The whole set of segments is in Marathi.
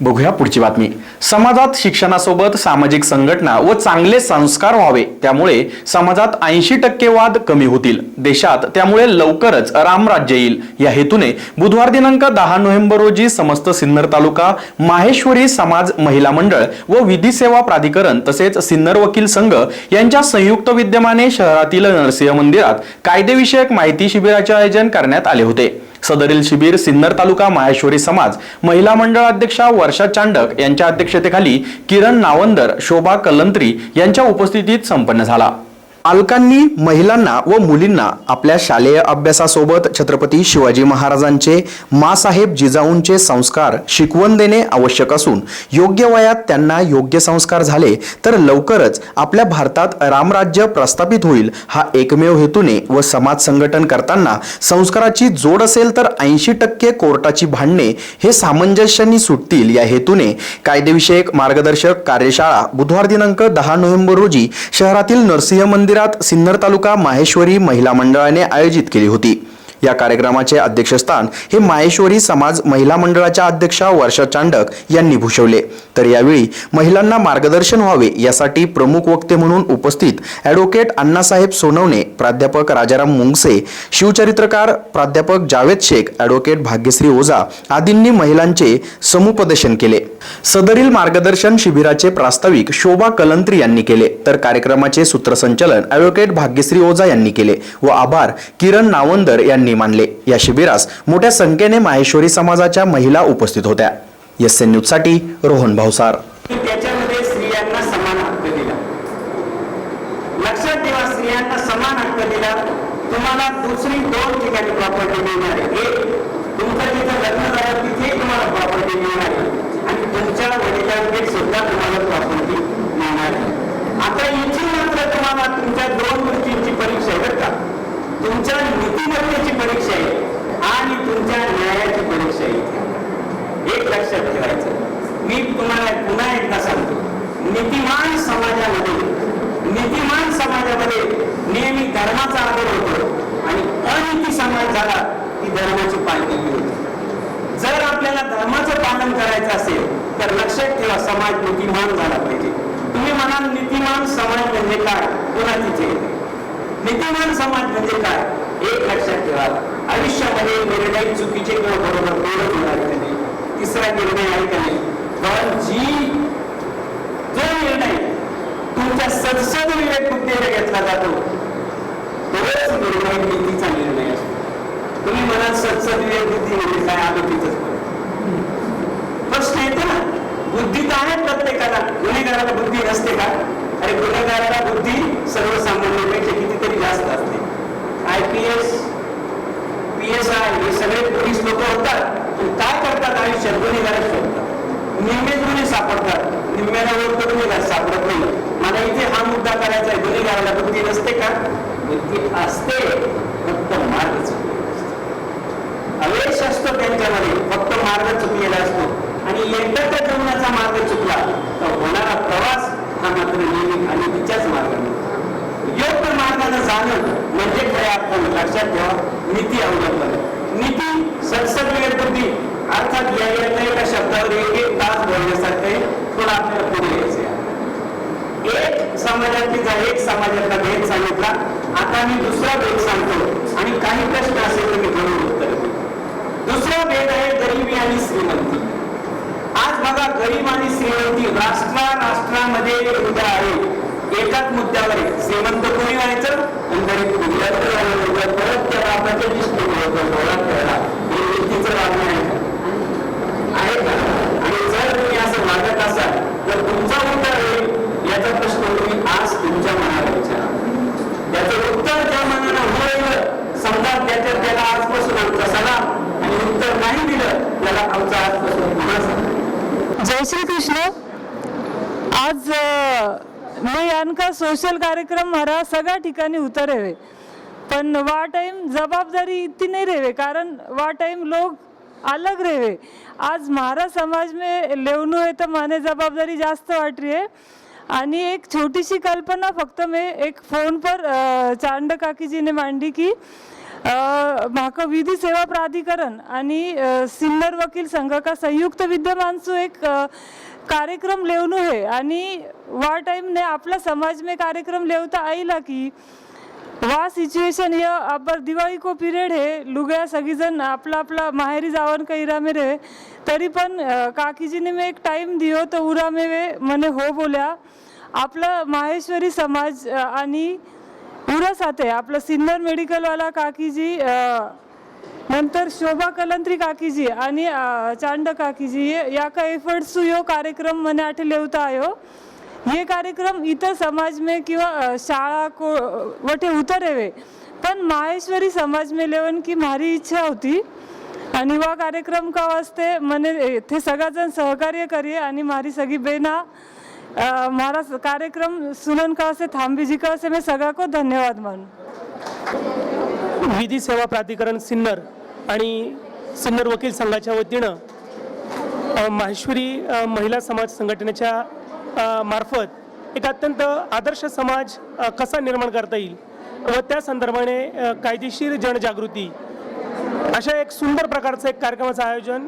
बघूया पुढची बातमी. समाजात शिक्षणासोबत सामाजिक संघटना व चांगले संस्कार व्हावे त्यामुळे समाजात ऐंशी टक्के वाद कमी होतील. देशात त्यामुळे लवकरच रामराज्य येईल. या हेतूने बुधवार दिनांक दहा नोव्हेंबर रोजी समस्त सिन्नर तालुका माहेश्वरी समाज महिला मंडळ व विधी सेवा प्राधिकरण तसेच सिन्नर वकील संघ यांच्या संयुक्त विद्यमाने शहरातील नरसिंह मंदिरात कायदेविषयक माहिती शिबिराचे आयोजन करण्यात आले होते. सदरील शिबिर सिन्नर तालुका माहेश्वरी समाज महिला मंडळ अध्यक्षा वर्षा चांडक यांच्या अध्यक्षतेखाली किरण नावंदर शोभा कलंत्री यांच्या उपस्थितीत संपन्न झाला. पालकांनी महिलांना व मुलींना आपल्या शालेय अभ्यासासोबत छत्रपती शिवाजी महाराजांचे मासाहेब जिजाऊंचे संस्कार शिकवण देणे आवश्यक असून योग्य वयात त्यांना योग्य संस्कार झाले तर लवकरच आपल्या भारतात रामराज्य प्रस्थापित होईल हा एकमेव हेतूने व समाज संघटन करताना संस्काराची जोड असेल तर ऐंशी टक्के कोर्टाची भांडणे हे सामंजस्याने सुटतील. या हेतूने कायदेविषयक मार्गदर्शक कार्यशाळा बुधवार दिनांक दहा नोव्हेंबर रोजी शहरातील नरसिंह मंदिर मंदिरात सिन्नर तालुका माहेश्वरी महिला मंडळाने आयोजित केली होती. या कार्यक्रमाचे अध्यक्षस्थान हे माहेश्वरी समाज महिला मंडळाच्या अध्यक्षा वर्षा चांडक यांनी भूषवले. तर यावेळी महिलांना मार्गदर्शन व्हावे यासाठी प्रमुख वक्ते म्हणून उपस्थित ॲडव्होकेट अण्णासाहेब सोनवणे प्राध्यापक राजाराम मुंगसे शिवचरित्रकार प्राध्यापक जावेद शेख ॲडव्होकेट भाग्यश्री ओझा आदींनी महिलांचे समुपदेशन केले. सदरील मार्गदर्शन शिबिराचे प्रास्ताविक शोभा कलंत्री यांनी केले. तर कार्यक्रमाचे सूत्रसंचालन ॲडव्होकेट भाग्यश्री ओझा यांनी केले व आभार किरण नावंदर यांनी मानले. या शिबिरास मोठ्या संख्येने माहेश्वरी समाजाच्या महिला उपस्थित होत्या. एस एन न्यूजसाठी रोहन भावसार त्याच्यामध्ये स्त्रियांना समान हक्क दिला. लक्षात ठेवा स्त्रियांना समान हक्क दिला. तुम्हाला दुसरी दोन ठिकाणी प्रॉपर्टी मिळणार आहे. एक तुमचं जिथं लग्न झालं तिथे तुम्हाला प्रॉपर्टी मिळणार आहे. आणि तुमच्या वडिलांकडे सुद्धा तुम्हाला प्रॉपर्टी मिळणार आहे. आता मात्र तुम्हाला तुमच्या दोन गोष्टींची परीक्षा आहे बरं का? तुमच्या नीतिमत्तेची परीक्षा आहे आणि तुमच्या न्यायाची परीक्षा आहे. एक लक्षात ठेवायचं. मी तुम्हाला पुन्हा एकदा सांगतो. नीतिमान समाजामध्ये नीतिमान समाजामध्ये नेहमी धर्माचा आदर होतो आणि अनिती समाज झाला की धर्माची पालखी होते जर आपल्याला धर्माचं पालन करायचं असेल तर लक्षात ठेवा समाज नीतिमान झाला पाहिजे. तुम्ही म्हणाल नीतिमान समाज म्हणजे काय? पुन्हा तिथे येते विद्यमान समाज म्हणजे काय? एक लक्षात ठेवा. आयुष्यामध्ये निर्णय चुकीचे किंवा बरोबर बोलत होणार नाही? तिसरा निर्णय आहे का नाही? पण जी जो निर्णय तुमच्या सदसद विवेक बुद्धीने घेतला जातो तोच निर्णय नीतीचा निर्णय असतो. तुम्ही मला सदसद विवेक बुद्धी म्हणजे काय आलो तिथंच प्रश्न येतो ना? बुद्धी तर आहे प्रत्येकाला. गुन्हेगाराला बुद्धी नसते का? अरे गुन्हेगाराला बुद्धी सर्वसामान्यांपेक्षा कितीतरी जास्त असते I P S P S I हे सगळे पोलीस लोक होतात. पण काय करतात? आयुष्यात शोधतात निम्मेच गुन्हे सापडतात. निम्म्याला गुन्हेगार सापडत नाही. मला इथे हा मुद्दा करायचा आहे. गुन्हेगाराला बुद्धी नसते का? बुद्धी असते. फक्त मार्ग अवेश असतो त्यांच्यामध्ये. फक्त मार्ग चुकलेला असतो. आणि एकदा त्या जीवनाचा मार्ग चुकला तर होणारा प्रवास हा मात्र नेहमी आणि तिच्याच मार्गाने योग्य मार्गाने जाणं म्हणजे खरे आपण लक्षात ठेवा नीती अवलंबन. नीती सत्सद बुद्धी. अर्थात या एका एका शब्दावर एक एक तास बोलण्यासारखे थोडं आपल्याला पुढे यायचं एक समाजाची जर एक समाजातला भेद सांगितला आता मी दुसरा भेद सांगतो आणि काही प्रश्न असेल तर मी म्हणून उत्तर दुसरा भेद आहे गरिबी आणि श्रीमंती. आज बघा गरीब आणि श्रीमंती राष्ट्रा राष्ट्रामध्ये उद्या आहे. एकाच मुद्द्यावर श्रीमंत कोणी व्हायचं? आणि गरीब कोणी. परत त्या बापाच्या दृष्टीने डोळा खेळला हे व्यक्तीचं वागणं आहे. का? आणि जर तुम्ही असं वागत असाल तर तुमचा उत्तर होईल याचा प्रश्न तुम्ही आज तुमच्या मनाला विचारा. त्याचं उत्तर त्या मनाला होईल समजा त्याच्या त्याला आजपासून आमचा सलाम आणि उत्तर नाही दिलं त्याला आमचा आजपासून पुन्हा सलाम जय श्री कृष्ण आज मैं यानका सोशल कार्यक्रम हमारा सगळ्या ठिकाणी उतरेवे पण वा टाईम जबाबदारी इतकी नाही रेवे कारण वा टाईम लोग अलग रेवे. आज म्हारा समाज में लेवणू आहे तर माने जबाबदारी जास्त वाटली आहे. आणि एक छोटीशी कल्पना फक्त मैं एक फोन पर चांड काकीजीने मांडली की अ, म्हाका विधी सेवा प्राधिकरण आणि सिल्लर सिन्नर वकील संघ का संयुक्त विद्यमानसू एक कार्यक्रम लेवणू है आणि वा टाइम ने आपला समाज में कार्यक्रम लेवता आईला की वा सिच्युएशन या अबर दिवाळी को पिरियड हे लुगया सगळीजण आपला आपला माहेरी जावन का रामे रे तरी पण काकीजीने मी एक टाइम दियो तर उरा में वे मने हो बोल्या. आपला माहेश्वरी समाज आणि उरा साथे आपलं सिन्नर मेडिकलवाला काकीजी नंतर शोभा कलंत्री काकीजी आणि चांड काकीजी या का एफर्ट्स यो कार्यक्रम मने आठे लेवता आयो. ये कार्यक्रम इतर समाज में किंवा शाळा को वटे उतरेवे पण माहेश्वरी समाज में लेवन की मारी इच्छा होती. आणि वा कार्यक्रम का वास्ते मने ते सगळाजण सहकार्य करिये आणि मारी सगळी बेना मारा कार्यक्रम सुनन का से थांबी जी का से मैं सगळा को धन्यवाद मानू. विधी सेवा प्राधिकरण सिन्नर आणि सिन्नर वकील संघाच्या वतीनं माहेश्वरी महिला समाज संघटनेच्या मार्फत एक अत्यंत आदर्श समाज कसा निर्माण करता येईल व त्या संदर्भाने कायदेशीर जनजागृती अशा एक सुंदर प्रकारचं एक कार्यक्रमाचं आयोजन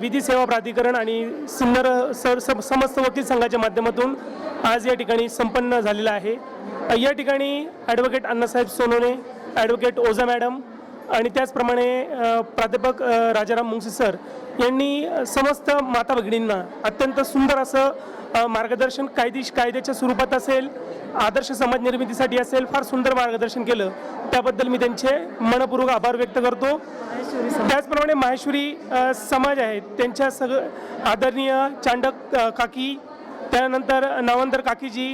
विधी सेवा प्राधिकरण आणि सिन्नर सर समस्त वकील संघाच्या माध्यमातून आज या ठिकाणी संपन्न झालेलं आहे. या ठिकाणी advocate Annasaheb Sonone advocate Ojha madam आणि त्याचप्रमाणे प्राध्यापक राजाराम मुंगसे सर यांनी समस्त माता भगिनींना अत्यंत सुंदर असं मार्गदर्शन कायदेश कायद्याच्या स्वरूपात असेल आदर्श समाज निर्मितीसाठी असेल फार सुंदर मार्गदर्शन केलं. त्याबद्दल मी त्यांचे मनपूर्वक आभार व्यक्त करतो. त्याचप्रमाणे माहेश्वरी समाज आहेत. त्यांच्या सगळं आदरणीय चांडक काकी त्यानंतर नावंदर काकीजी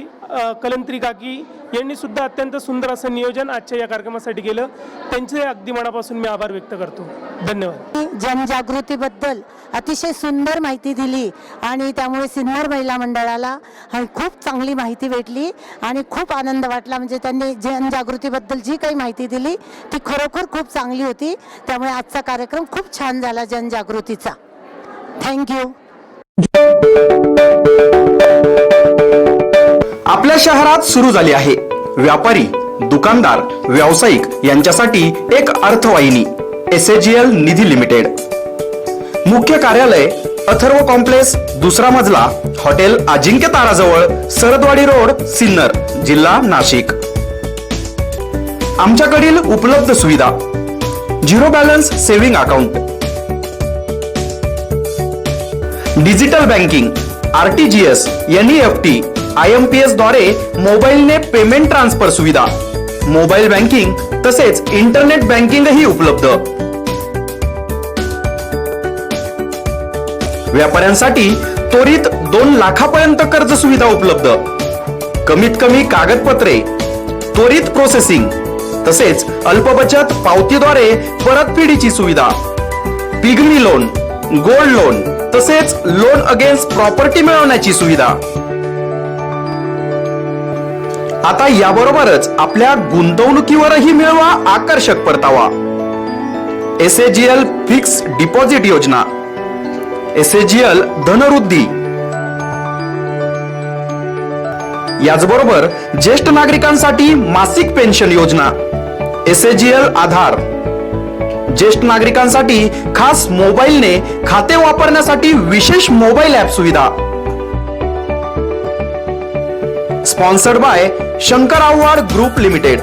कलंत्री काकी यांनी सुद्धा अत्यंत सुंदर असं नियोजन आजच्या या कार्यक्रमासाठी केलं. त्यांचे अगदी मनापासून मी आभार व्यक्त करतो. धन्यवाद. जनजागृतीबद्दल अतिशय सुंदर माहिती दिली आणि त्यामुळे सिन्नर महिला मंडळाला खूप चांगली माहिती भेटली आणि खूप आनंद वाटला. म्हणजे त्यांनी जनजागृतीबद्दल जी काही माहिती दिली ती खरोखर खूप चांगली होती. त्यामुळे आजचा कार्यक्रम खूप छान झाला जनजागृतीचा. थँक्यू आपल्या शहरात सुरू झाली आहे. व्यापारी दुकानदार व्यावसायिक यांच्यासाठी एक अर्थवाहिनी एस निधी लिमिटेड. मुख्य कार्यालय अथर्व कॉम्प्लेक्स दुसरा मजला हॉटेल अजिंक्य ताराजवळ सरदवाडी रोड सिन्नर जिल्हा नाशिक. आमच्याकडील उपलब्ध सुविधा zero balance saving account. Digital banking R T G S N E F T I M P एसद्वारे मोबाईलने पेमेंट ट्रान्सफर सुविधा. मोबाईल बँकिंग तसेच इंटरनेट बँकिंगही उपलब्ध. व्यापाऱ्यांसाठी त्वरित दोन लाखापर्यंत कर्ज सुविधा उपलब्ध. कमीत कमी कागदपत्रे त्वरित प्रोसेसिंग तसेच अल्पबचत पावतीद्वारे परतफेडीची सुविधा. पिग्मी लोन गोल्ड लोन तसेच लोन अगेन्स्ट प्रॉपर्टी मिळवण्याची सुविधा. आता याबरोबरच आपल्या गुंतवणुकीवरही मिळवा आकर्षक परतावा. एस फिक्स डिपॉझिट योजना. एस धनवृद्धी. याचबरोबर ज्येष्ठ नागरिकांसाठी मासिक पेन्शन योजना. एस आधार. ज्येष्ठ नागरिकांसाठी खास मोबाईलने खाते वापरण्यासाठी विशेष मोबाईल ॲप सुविधा. Sponsored by Shankar Avhad group limited